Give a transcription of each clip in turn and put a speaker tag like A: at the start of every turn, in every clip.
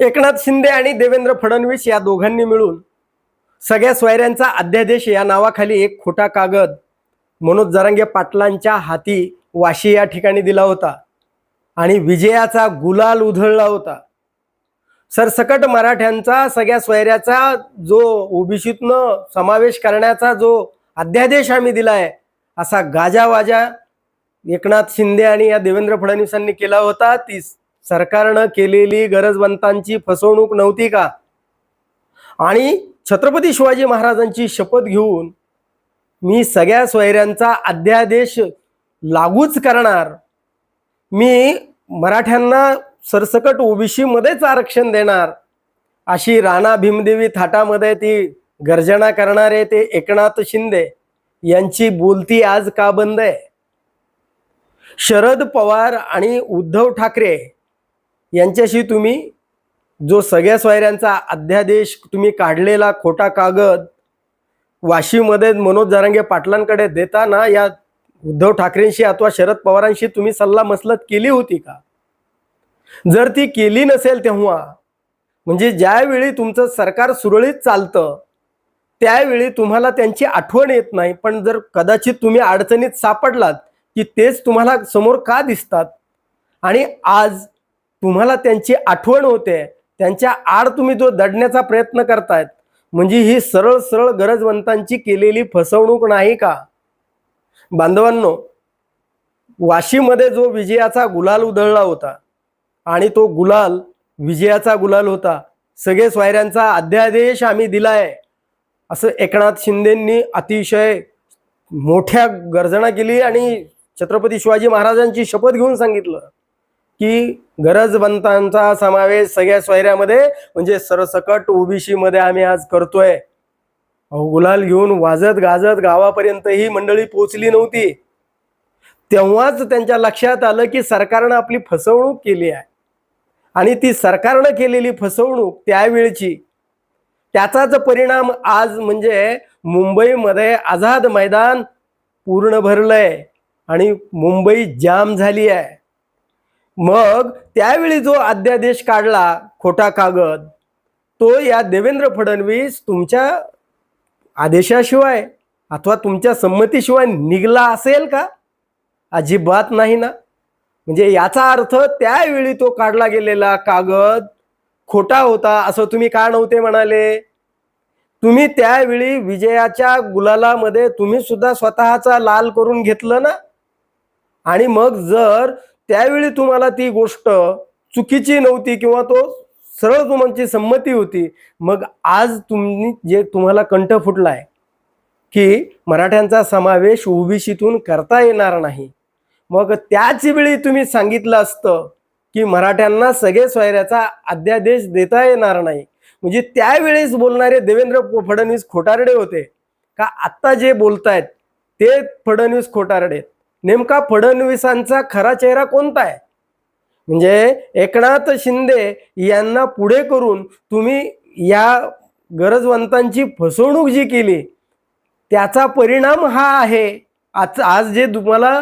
A: एकनाथ शिंदे आणि देवेंद्र फडणवीस या दोघांनी मिळून सगळ्या सोयऱ्यांचा अध्यादेश या नावाखाली एक खोटा कागद मनोज जरांगे पाटलांच्या हाती वाशी या ठिकाणी दिला होता आणि विजयाचा गुलाल उधळला होता. सरसकट मराठ्यांचा सगळ्या सोयऱ्याचा जो ओबीसीतनं समावेश करण्याचा जो अध्यादेश आम्ही दिलाय असा गाजावाजा एकनाथ शिंदे आणि या देवेंद्र फडणवीसांनी केला होता. ती सरकारनं केलेली गरजवंतांची फसवणूक नव्हती का? आणि छत्रपती शिवाजी महाराजांची शपथ घेऊन मी सगळ्या सोयऱ्यांचा अध्यादेश लागूच करणार. मी मराठ्यांना सरसकट ओबीसीमध्येच आरक्षण देणार. अशी राणा भीमदेवी थाटामध्ये ती गर्जना करणारे ते एकनाथ शिंदे यांची बोलती आज का बंद आहे? शरद पवार आणि उद्धव ठाकरे यांच्याशी तुम्ही जो सगळ्या सोयऱ्यांचा अध्यादेश तुम्ही काढलेला खोटा कागद वाशीमध्ये मनोज जारांगे पाटलांकडे देताना या उद्धव ठाकरेंशी अथवा शरद पवारांशी तुम्ही सल्ला मसलत केली होती का? जर ती केली नसेल तेव्हा म्हणजे ज्यावेळी तुमचं सरकार सुरळीत चालतं त्यावेळी तुम्हाला त्यांची आठवण येत नाही पण जर कदाचित तुम्ही अडचणीत सापडलात की तेच तुम्हाला समोर का दिसतात? आणि आज तुम्हाला त्यांची आठवण होते. त्यांच्या आड तुम्ही जो दडण्याचा प्रयत्न करतायत. म्हणजे ही सरळ सरळ गरजवंतांची केलेली फसवणूक नाही का? बांधवांनो वाशीमध्ये जो विजयाचा गुलाल उधळला होता आणि तो गुलाल विजयाचा गुलाल होता सगळे स्वायऱ्यांचा अध्यादेश आम्ही दिलाय. असं एकनाथ शिंदेंनी अतिशय मोठ्या गर्जना केली आणि छत्रपती शिवाजी महाराजांची शपथ घेऊन सांगितलं. की गरजवंतांचा समावेश सगळ्या सोयऱ्यामध्ये म्हणजे सरसकट ओबीसी मध्ये आम्ही आज करतोय. गुलाल घेऊन वाजत गाजत गावापर्यंत ही मंडळी पोचली नव्हती. तेव्हाच त्यांच्या लक्षात आलं की सरकारनं आपली फसवणूक केली आहे. आणि ती सरकारनं केलेली फसवणूक त्यावेळची त्याचाच परिणाम आज म्हणजे मुंबईमध्ये आझाद मैदान पूर्ण भरलंय. आणि मुंबई जाम झाली आहे. मग त्यावेळी जो अध्यादेश काढला खोटा कागद तो या देवेंद्र फडणवीस तुमच्या आदेशाशिवाय अथवा तुमच्या संमतीशिवाय निघला असेल का? अजिबात नाही ना. म्हणजे याचा अर्थ त्यावेळी तो काढला गेलेला कागद खोटा होता असं तुम्ही का नव्हते म्हणाले? तुम्ही त्यावेळी विजयाच्या गुलालामध्ये तुम्ही सुद्धा स्वतःचा लाल करून घेतलं ना? आणि मग जर त्यावेळी तुम्हाला ती गोष्ट चुकीची नव्हती किंवा तो सरळ तुमची संमती होती. मग आज तुम्ही जे तुम्हाला कंठ फुटलाय की मराठ्यांचा समावेश ओबीसीतून करता येणार नाही. मग त्याच वेळी तुम्ही सांगितलं असतं की मराठ्यांना सगळे सोयऱ्याचा अध्यादेश देता येणार नाही. म्हणजे त्यावेळेस बोलणारे देवेंद्र फडणवीस खोटारडे होते. का आत्ता जे बोलतायत ते फडणवीस खोटारडे नेमका फडणवीसांचा खरा चेहरा कोणता आहे? म्हणजे एकनाथ शिंदे यांना पुढे करून तुम्ही या गरजवंतांची फसवणूक जी केली त्याचा परिणाम हा आहे. आज आज जे तुम्हाला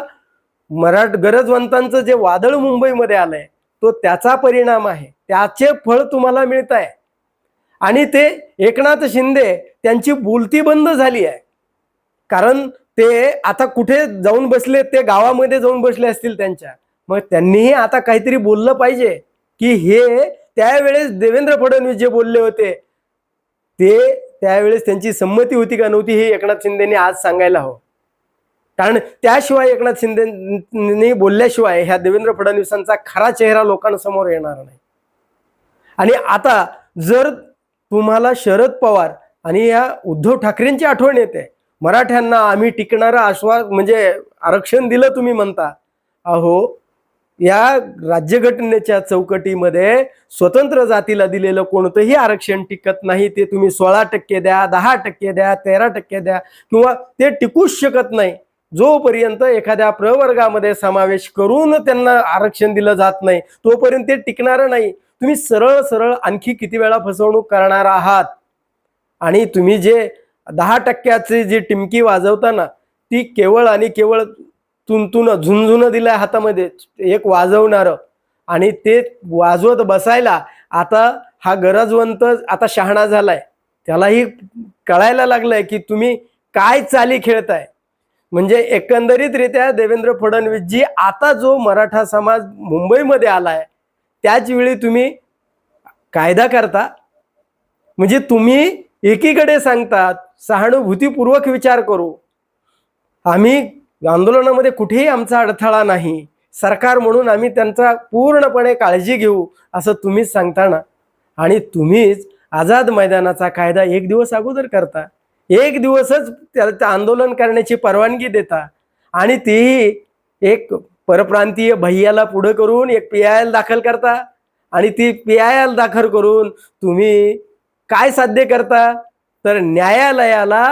A: मराठ गरजवंतांचं जे वादळ मुंबईमध्ये आलंय तो त्याचा परिणाम आहे. त्याचे फळ तुम्हाला मिळत आहे आणि ते एकनाथ शिंदे त्यांची बोलती बंद झाली आहे. कारण ते आता कुठे जाऊन बसले ते गावामध्ये जाऊन बसले असतील त्यांच्या. मग त्यांनीही आता काहीतरी बोललं पाहिजे की हे त्यावेळेस देवेंद्र फडणवीस जे बोलले होते ते त्यावेळेस त्यांची संमती होती का नव्हती हे एकनाथ शिंदेने आज सांगायला हवं. कारण त्याशिवाय एकनाथ शिंदेनी बोलल्याशिवाय ह्या देवेंद्र फडणवीसांचा खरा चेहरा लोकांसमोर येणार नाही. आणि आता जर तुम्हाला शरद पवार आणि या उद्धव ठाकरेंची आठवण येते मराठ्यांना आम्ही टिकणारं आश्वास म्हणजे आरक्षण दिलं तुम्ही म्हणता. अहो या राज्यघटनेच्या चौकटीमध्ये स्वतंत्र जातीला दिलेलं कोणतंही आरक्षण टिकत नाही ते तुम्ही सोळा टक्के द्या दहा टक्के द्या तेरा टक्के द्या किंवा ते टिकूच शकत नाही. जोपर्यंत एखाद्या प्रवर्गामध्ये समावेश करून त्यांना आरक्षण दिलं जात नाही तोपर्यंत ते टिकणार नाही. तुम्ही सरळ सरळ आणखी किती वेळा फसवणूक करणार आहात? आणि तुम्ही जे दहा टक्क्याची जी टिमकी वाजवताना ती केवळ आणि केवळ तुंतुन झुंझुन दिलंय हातामध्ये एक वाजवणारं. आणि ते वाजवत बसायला आता हा गरजवंत आता शहाणा झालाय. त्यालाही कळायला लागलंय की तुम्ही काय चाली खेळताय. म्हणजे एकंदरीतरित्या देवेंद्र फडणवीसजी आता जो मराठा समाज मुंबईमध्ये आलाय त्याच वेळी तुम्ही कायदा करता? म्हणजे तुम्ही एकीकडे सांगतात सहानुभूतीपूर्वक विचार करू. आम्ही आंदोलनामध्ये कुठेही आमचा अडथळा नाही. सरकार म्हणून आम्ही त्यांचा पूर्णपणे काळजी घेऊ असं तुम्हीच सांगताना आणि तुम्हीच आझाद मैदानाचा कायदा एक दिवस अगोदर करता. एक दिवसच त्या आंदोलन करण्याची परवानगी देता. आणि तेही एक परप्रांतीय भैयाला पुढं करून एक पी आय एल दाखल करता. आणि ती पी आय एल दाखल करून तुम्ही काय साध्य करता? तर न्यायालयाला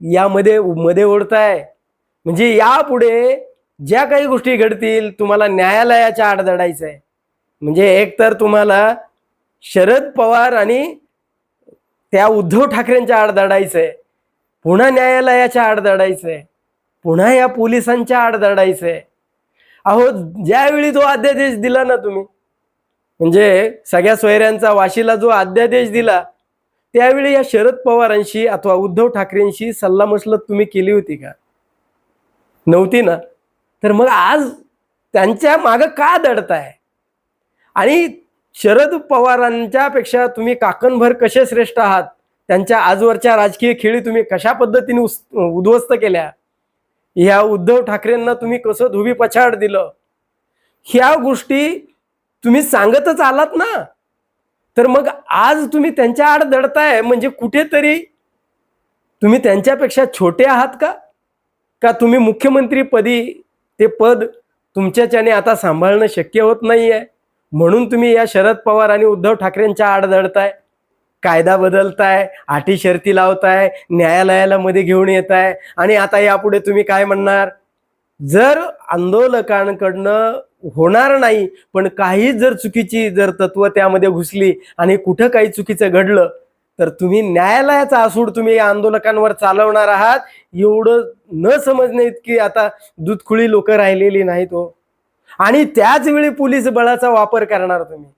A: यामध्ये मध्ये ओढताय. म्हणजे यापुढे ज्या काही गोष्टी घडतील तुम्हाला न्यायालयाच्या आड दडायचं आहे म्हणजे एक तर तुम्हाला शरद पवार आणि त्या उद्धव ठाकरेंच्या आड दडायचं आहे पुन्हा न्यायालयाच्या आड दडायचं आहे पुन्हा या पोलिसांच्या आड दडायचं आहे अहो ज्यावेळी तो अध्यादेश दिला ना तुम्ही म्हणजे सगळ्या सोयऱ्यांचा वाशीला जो अध्यादेश दिला त्यावेळी या शरद पवारांशी अथवा उद्धव ठाकरेंशी सल्लामसलत तुम्ही केली होती का? नव्हती ना? तर मग आज त्यांच्या मागं का दडताय? आणि शरद पवारांच्या पेक्षा तुम्ही काकणभर कसे श्रेष्ठ आहात? त्यांच्या आजवरच्या राजकीय खेळी तुम्ही कशा पद्धतीने उद्ध्वस्त केल्या? ह्या उद्धव ठाकरेंना तुम्ही कसं धुबी पछाड दिलं? ह्या गोष्टी तुम्ही सांगतच आलात ना. तर मग आज तुम्ही त्यांच्या आड दडताय म्हणजे कुठेतरी तुम्ही त्यांच्यापेक्षा छोटे आहात का? का तुम्ही मुख्यमंत्रीपदी ते पद तुमच्याच्याने आता सांभाळणं शक्य होत नाही आहे म्हणून तुम्ही या शरद पवार आणि उद्धव ठाकरेंच्या आड दडताय. कायदा बदलताय आठी शर्ती लावताय न्यायालयाला मध्ये घेऊन येत आहे आणि आता यापुढे तुम्ही काय म्हणणार? जर आंदोलकांकडनं होणार नाही. पण काही जर चुकीची जर तत्व त्यामध्ये घुसली आणि कुठं काही चुकीचं घडलं तर तुम्ही न्यायालयाचा आसूड तुम्ही आंदोलकांवर चालवणार आहात. एवढं न समजणे इतकी आता दुधखुळी लोक राहिलेली नाहीत हो. आणि त्याचवेळी पोलीस बळाचा वापर करणार तुम्ही.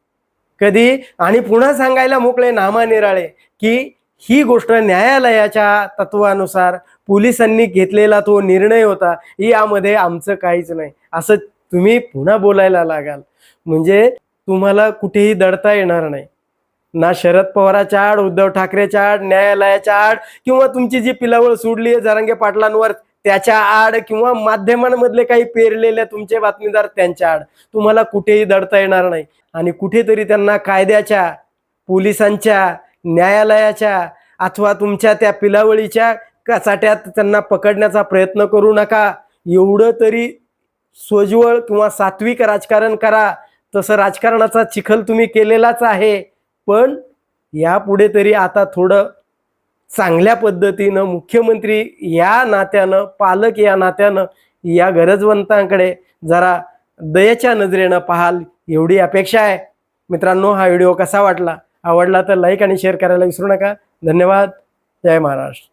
A: कधी? आणि पुन्हा सांगायला मोकळे नामा निराळे की ही गोष्ट न्यायालयाच्या तत्वानुसार पोलिसांनी घेतलेला तो निर्णय होता. यामध्ये आमचं काहीच नाही. असं तुम्ही पुन्हा बोलायला लागाल. म्हणजे तुम्हाला कुठेही दडता येणार नाही. ना शरद पवाराच्या आड उद्धव ठाकरेच्या आड न्यायालयाच्या आड किंवा तुमची जी पिलावळ सोडली आहे जरांगे पाटलांवर त्याच्या आड किंवा माध्यमांमधले काही पेरलेले तुमचे बातमीदार त्यांच्या आड. तुम्हाला कुठेही दडता येणार नाही. आणि कुठेतरी त्यांना कायद्याच्या पोलिसांच्या न्यायालयाच्या अथवा तुमच्या त्या पिलावळीच्या कचाट्यात त्यांना पकडण्याचा प्रयत्न करू नका. एवढं तरी सोज्वळ किंवा सात्विक राजकारण करा. तसं राजकारणाचा चिखल तुम्ही केलेलाच आहे. पण यापुढे तरी आता थोडं चांगल्या पद्धतीनं मुख्यमंत्री या नात्यानं पालक या नात्यानं या गरजवंतांकडे जरा दयेच्या नजरेनं पाहाल एवढी अपेक्षा आहे. मित्रांनो हा व्हिडिओ कसा वाटला? आवडला तर लाईक आणि शेअर करायला विसरू नका. धन्यवाद. जय महाराष्ट्र.